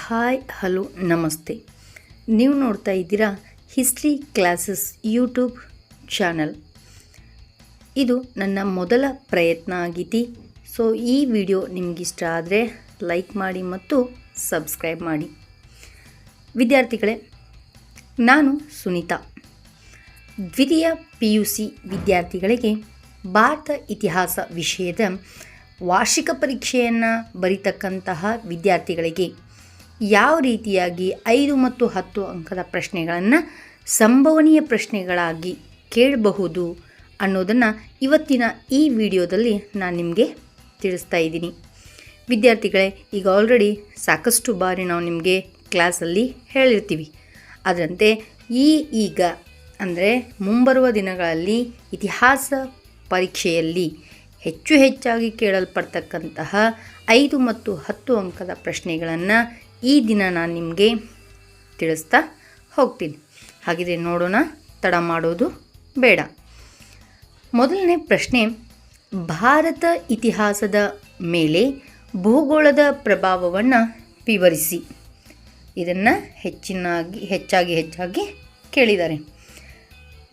Hi, hello, ನಮಸ್ತೆ. ನೀವು ನೋಡ್ತಾ ಇದ್ದೀರಾ ಹಿಸ್ಟ್ರಿ ಕ್ಲಾಸಸ್ ಯೂಟ್ಯೂಬ್ ಚಾನಲ್. ಇದು ನನ್ನ ಮೊದಲ ಪ್ರಯತ್ನ ಆಗೈತಿ. ಸೊ ಈ ವಿಡಿಯೋ ನಿಮಗಿಷ್ಟ ಆದರೆ ಲೈಕ್ ಮಾಡಿ ಮತ್ತು ಸಬ್ಸ್ಕ್ರೈಬ್ ಮಾಡಿ. ವಿದ್ಯಾರ್ಥಿಗಳೇ, ನಾನು ಸುನೀತಾ. ದ್ವಿತೀಯ ಪಿ ಯು ಸಿ ವಿದ್ಯಾರ್ಥಿಗಳಿಗೆ ಭಾರತ ಇತಿಹಾಸ ವಿಷಯದ ವಾರ್ಷಿಕ ಪರೀಕ್ಷೆಯನ್ನು ಬರಿತಕ್ಕಂತಹ ವಿದ್ಯಾರ್ಥಿಗಳಿಗೆ ಯಾವ ರೀತಿಯಾಗಿ ಐದು ಮತ್ತು ಹತ್ತು ಅಂಕದ ಪ್ರಶ್ನೆಗಳನ್ನು ಸಂಭವನೀಯ ಪ್ರಶ್ನೆಗಳಾಗಿ ಕೇಳಬಹುದು ಅನ್ನೋದನ್ನು ಇವತ್ತಿನ ಈ ವಿಡಿಯೋದಲ್ಲಿ ನಾನು ನಿಮಗೆ ತಿಳಿಸ್ತಾ ಇದ್ದೀನಿ. ವಿದ್ಯಾರ್ಥಿಗಳೇ, ಈಗ ಆಲ್ರೆಡಿ ಸಾಕಷ್ಟು ಬಾರಿ ನಾವು ನಿಮಗೆ ಕ್ಲಾಸಲ್ಲಿ ಹೇಳಿರ್ತೀವಿ. ಅದರಂತೆ ಈ ಈಗ ಅಂದರೆ ಮುಂಬರುವ ದಿನಗಳಲ್ಲಿ ಇತಿಹಾಸ ಪರೀಕ್ಷೆಯಲ್ಲಿ ಹೆಚ್ಚು ಹೆಚ್ಚಾಗಿ ಕೇಳಲ್ಪಡ್ತಕ್ಕಂತಹ ಐದು ಮತ್ತು ಹತ್ತು ಅಂಕದ ಪ್ರಶ್ನೆಗಳನ್ನು ಈ ದಿನ ನಾನು ನಿಮಗೆ ತಿಳಿಸ್ತಾ ಹೋಗ್ತೀನಿ. ಹಾಗಿದ್ರೆ ನೋಡೋಣ, ತಡ ಮಾಡೋದು ಬೇಡ. ಮೊದಲನೇ ಪ್ರಶ್ನೆ, ಭಾರತ ಇತಿಹಾಸದ ಮೇಲೆ ಭೂಗೋಳದ ಪ್ರಭಾವವನ್ನು ವಿವರಿಸಿ. ಇದನ್ನು ಹೆಚ್ಚಿನಾಗಿ, ಹೆಚ್ಚಾಗಿ ಹೆಚ್ಚಾಗಿ ಕೇಳಿದ್ದಾರೆ.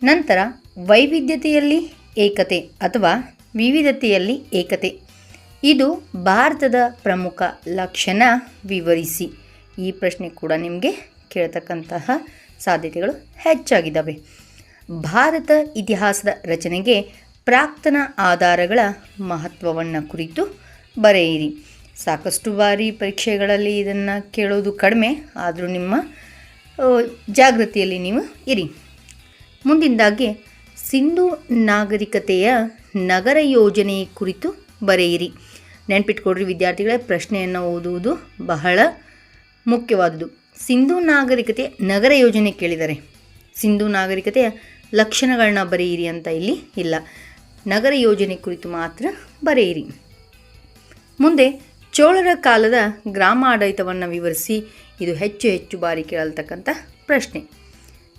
ನಂತರ, ವೈವಿಧ್ಯತೆಯಲ್ಲಿ ಏಕತೆ ಅಥವಾ ವಿವಿಧತೆಯಲ್ಲಿ ಏಕತೆ. ಇದು ಭಾರತದ ಪ್ರಮುಖ ಲಕ್ಷಣ ವಿವರಿಸಿ. ಈ ಪ್ರಶ್ನೆ ಕೂಡ ನಿಮಗೆ ಕೇಳ್ತಕ್ಕಂತಹ ಸಾಧ್ಯತೆಗಳು ಹೆಚ್ಚಾಗಿದ್ದಾವೆ. ಭಾರತ ಇತಿಹಾಸದ ರಚನೆಗೆ ಪ್ರಾಕ್ತನ ಆಧಾರಗಳ ಮಹತ್ವವನ್ನು ಕುರಿತು ಬರೆಯಿರಿ. ಸಾಕಷ್ಟು ಬಾರಿ ಪರೀಕ್ಷೆಗಳಲ್ಲಿ ಇದನ್ನು ಕೇಳೋದು ಕಡಿಮೆ, ಆದರೂ ನಿಮ್ಮ ಜಾಗೃತಿಯಲ್ಲಿ ನೀವು ಇರಿ. ಮುಂದಿನದಾಗಿ ಸಿಂಧು ನಾಗರಿಕತೆಯ ನಗರ ಯೋಜನೆ ಕುರಿತು ಬರೆಯಿರಿ. ನೆನ್ಪಿಟ್ಕೊಡ್ರಿ ವಿದ್ಯಾರ್ಥಿಗಳೇ, ಪ್ರಶ್ನೆಯನ್ನು ಓದುವುದು ಬಹಳ ಮುಖ್ಯವಾದುದು ಸಿಂಧೂ ನಾಗರಿಕತೆ ನಗರ ಯೋಜನೆ ಕೇಳಿದರೆ, ಸಿಂಧು ನಾಗರಿಕತೆಯ ಲಕ್ಷಣಗಳನ್ನ ಬರೆಯಿರಿ ಅಂತ ಇಲ್ಲಿ ಇಲ್ಲ. ನಗರ ಯೋಜನೆ ಕುರಿತು ಮಾತ್ರ ಬರೆಯಿರಿ. ಮುಂದೆ ಚೋಳರ ಕಾಲದ ಗ್ರಾಮ ಆಡಳಿತವನ್ನು ವಿವರಿಸಿ, ಇದು ಹೆಚ್ಚು ಹೆಚ್ಚು ಬಾರಿ ಕೇಳಲ್ತಕ್ಕಂಥ ಪ್ರಶ್ನೆ.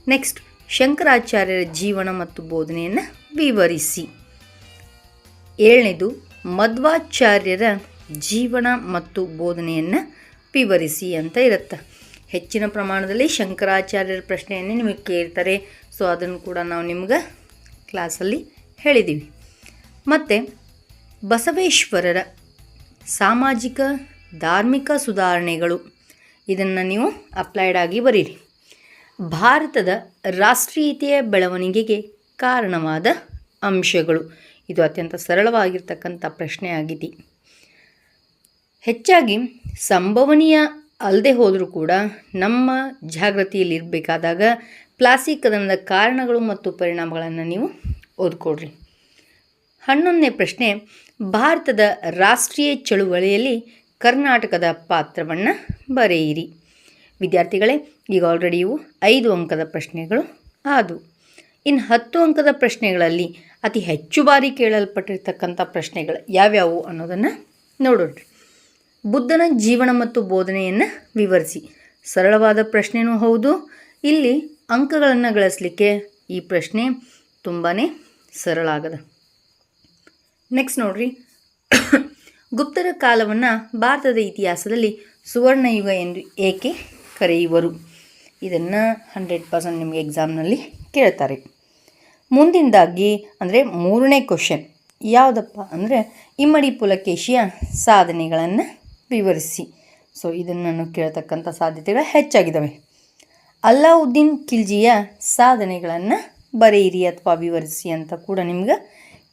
ನೆಕ್ಸ್ಟ್, ಶಂಕರಾಚಾರ್ಯರ ಜೀವನ ಮತ್ತು ಬೋಧನೆಯನ್ನು ವಿವರಿಸಿ. ಏಳನೇದು ಮಧ್ವಾಚಾರ್ಯರ ಜೀವನ ಮತ್ತು ಬೋಧನೆಯನ್ನು ವಿವರಿಸಿ ಅಂತ ಇರುತ್ತೆ. ಹೆಚ್ಚಿನ ಪ್ರಮಾಣದಲ್ಲಿ ಶಂಕರಾಚಾರ್ಯರ ಪ್ರಶ್ನೆಯನ್ನು ನಿಮಗೆ ಕೇಳ್ತಾರೆ. ಸೊ ಅದನ್ನು ಕೂಡ ನಾವು ನಿಮ್ಗೆ ಕ್ಲಾಸಲ್ಲಿ ಹೇಳಿದ್ದೀವಿ ಮತ್ತು, ಬಸವೇಶ್ವರರ ಸಾಮಾಜಿಕ, ಧಾರ್ಮಿಕ ಸುಧಾರಣೆಗಳು ಇದನ್ನು ನೀವು ಅಪ್ಲೈಡ್ ಆಗಿ ಬರೀರಿ. ಭಾರತದ ರಾಷ್ಟ್ರೀಯತೆಯ ಬೆಳವಣಿಗೆಗೆ ಕಾರಣವಾದ ಅಂಶಗಳು. ಇದು ಅತ್ಯಂತ ಸರಳವಾಗಿರ್ತಕ್ಕಂಥ ಪ್ರಶ್ನೆ ಆಗಿದೆ ಹೆಚ್ಚಾಗಿ ಸಂಭವನೀಯ ಅಲ್ಲದೆ ಹೋದರೂ ಕೂಡ ನಮ್ಮ ಜಾಗೃತಿಯಲ್ಲಿರಬೇಕಾದಾಗ ಪ್ಲಾಸ್ಟಿಕ್ ಕದನದ ಕಾರಣಗಳು ಮತ್ತು ಪರಿಣಾಮಗಳನ್ನು ನೀವು ಓದ್ಕೊಡ್ರಿ ಹನ್ನೊಂದನೇ ಪ್ರಶ್ನೆ, ಭಾರತದ ರಾಷ್ಟ್ರೀಯ ಚಳುವಳಿಯಲ್ಲಿ ಕರ್ನಾಟಕದ ಪಾತ್ರವನ್ನು ಬರೆಯಿರಿ. ವಿದ್ಯಾರ್ಥಿಗಳೇ, ಈಗ ಆಲ್ರೆಡಿ ಇವು ಐದು ಅಂಕದ ಪ್ರಶ್ನೆಗಳು ಆದವು. ಇನ್ನು ಹತ್ತು ಅಂಕದ ಪ್ರಶ್ನೆಗಳಲ್ಲಿ ಅತಿ ಹೆಚ್ಚು ಬಾರಿ ಕೇಳಲ್ಪಟ್ಟಿರ್ತಕ್ಕಂಥ ಪ್ರಶ್ನೆಗಳು ಯಾವ್ಯಾವು ಅನ್ನೋದನ್ನು ನೋಡೋಣ. ಬುದ್ಧನ ಜೀವನ ಮತ್ತು ಬೋಧನೆಯನ್ನು ವಿವರಿಸಿ. ಸರಳವಾದ ಪ್ರಶ್ನೆಯೂ ಹೌದು. ಇಲ್ಲಿ ಅಂಕಗಳನ್ನು ಗಳಿಸಲಿಕ್ಕೆ ಈ ಪ್ರಶ್ನೆ ತುಂಬಾ ಸರಳ ಆಗದ. ನೆಕ್ಸ್ಟ್ ನೋಡ್ರಿ. ಗುಪ್ತರ ಕಾಲವನ್ನು ಭಾರತದ ಇತಿಹಾಸದಲ್ಲಿ ಸುವರ್ಣಯುಗ ಎಂದು ಏಕೆ ಕರೆಯುವರು? ಇದನ್ನು ಹಂಡ್ರೆಡ್ ಪರ್ಸೆಂಟ್ ನಿಮಗೆ ಎಕ್ಸಾಮ್ನಲ್ಲಿ ಕೇಳ್ತಾರೆ. ಮುಂದಿಂದಾಗಿ ಅಂದರೆ ಮೂರನೇ ಕ್ವಶನ್ ಯಾವುದಪ್ಪ ಅಂದರೆ ಇಮ್ಮಡಿ ಪುಲಕೇಶಿಯ ಸಾಧನೆಗಳನ್ನು ವಿವರಿಸಿ. ಸೊ ಇದನ್ನು ಕೇಳ್ತಕ್ಕಂಥ ಸಾಧ್ಯತೆಗಳು ಹೆಚ್ಚಾಗಿದ್ದಾವೆ ಅಲ್ಲಾವುದ್ದೀನ್ ಖಿಲ್ಜಿಯ ಸಾಧನೆಗಳನ್ನು ಬರೆಯಿರಿ ಅಥವಾ ವಿವರಿಸಿ ಅಂತ ಕೂಡ ನಿಮ್ಗೆ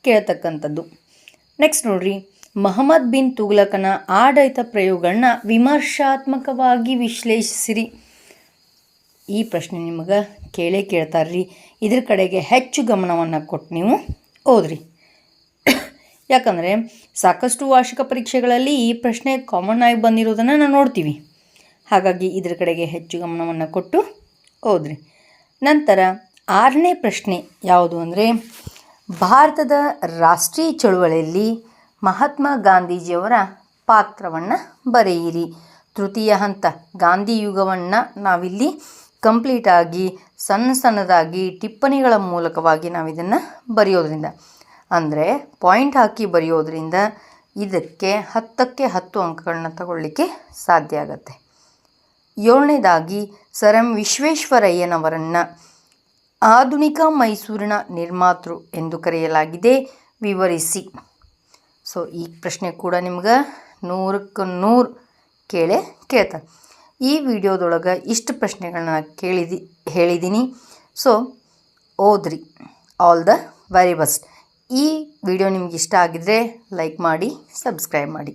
ಕೇಳ್ತಕ್ಕಂಥದ್ದು. ನೆಕ್ಸ್ಟ್ ನೋಡ್ರಿ, ಮಹಮ್ಮದ್ ಬಿನ್ ತುಗ್ಲಕನ ಆಡಳಿತ ಪ್ರಯೋಗಗಳನ್ನ ವಿಮರ್ಶಾತ್ಮಕವಾಗಿ ವಿಶ್ಲೇಷಿಸಿರಿ. ಈ ಪ್ರಶ್ನೆ ನಿಮಗೆ ಕೇಳೇ ಕೇಳ್ತಾರ್ರಿ. ಇದ್ರ ಕಡೆಗೆ ಹೆಚ್ಚು ಗಮನವನ್ನು ಕೊಟ್ಟು ನೀವು ಓದ್ರಿ. ಯಾಕಂದರೆ ಸಾಕಷ್ಟು ವಾರ್ಷಿಕ ಪರೀಕ್ಷೆಗಳಲ್ಲಿ ಈ ಪ್ರಶ್ನೆ ಕಾಮನ್ ಆಗಿ ಬಂದಿರೋದನ್ನು ನಾವು ನೋಡ್ತೀವಿ. ಹಾಗಾಗಿ ಇದ್ರ ಕಡೆಗೆ ಹೆಚ್ಚು ಗಮನವನ್ನು ಕೊಟ್ಟು ಓದ್ರಿ. ನಂತರ ಆರನೇ ಪ್ರಶ್ನೆ ಯಾವುದು ಅಂದರೆ, ಭಾರತದ ರಾಷ್ಟ್ರೀಯ ಚಳುವಳಿಯಲ್ಲಿ ಮಹಾತ್ಮ ಗಾಂಧೀಜಿಯವರ ಪಾತ್ರವನ್ನು ಬರೆಯಿರಿ. ತೃತೀಯ ಹಂತ, ಗಾಂಧಿ ಯುಗವನ್ನು ನಾವಿಲ್ಲಿ ಕಂಪ್ಲೀಟಾಗಿ, ಸಣ್ಣ ಸಣ್ಣದಾಗಿ ಟಿಪ್ಪಣಿಗಳ ಮೂಲಕವಾಗಿ ನಾವು ಇದನ್ನು ಬರೆಯೋದ್ರಿಂದ. ಅಂದರೆ ಪಾಯಿಂಟ್ ಹಾಕಿ ಬರೆಯೋದ್ರಿಂದ ಇದಕ್ಕೆ ಹತ್ತಕ್ಕೆ ಹತ್ತು ಅಂಕಗಳನ್ನ ತಗೊಳ್ಳಿಕ್ಕೆ ಸಾಧ್ಯ ಆಗತ್ತೆ. ಏಳನೇದಾಗಿ, ಸರ್ ಎಂ ವಿಶ್ವೇಶ್ವರಯ್ಯನವರನ್ನು ಆಧುನಿಕ ಮೈಸೂರಿನ ನಿರ್ಮಾತೃ ಎಂದು ಕರೆಯಲಾಗಿದೆ. ವಿವರಿಸಿ. ಸೊ ಈ ಪ್ರಶ್ನೆ ಕೂಡ ನಿಮ್ಗೆ ನೂರಕ್ಕೆ ನೂರು ಕೇಳೇ ಕೇಳ್ತಾರೆ ಈ ವಿಡಿಯೋದೊಳಗೆ ಇಷ್ಟು ಪ್ರಶ್ನೆಗಳನ್ನ ಕೇಳಿದಿ ಹೇಳಿದ್ದೀನಿ ಸೊ ಓದ್ರಿ. ಆಲ್ ದ ವೆರಿ ಬೆಸ್ಟ್ ಈ ವಿಡಿಯೋ ನಿಮ್ಗೆ ಇಷ್ಟ ಆಗಿದ್ರೆ ಲೈಕ್ ಮಾಡಿ ಸಬ್ಸ್ಕ್ರೈಬ್ ಮಾಡಿ.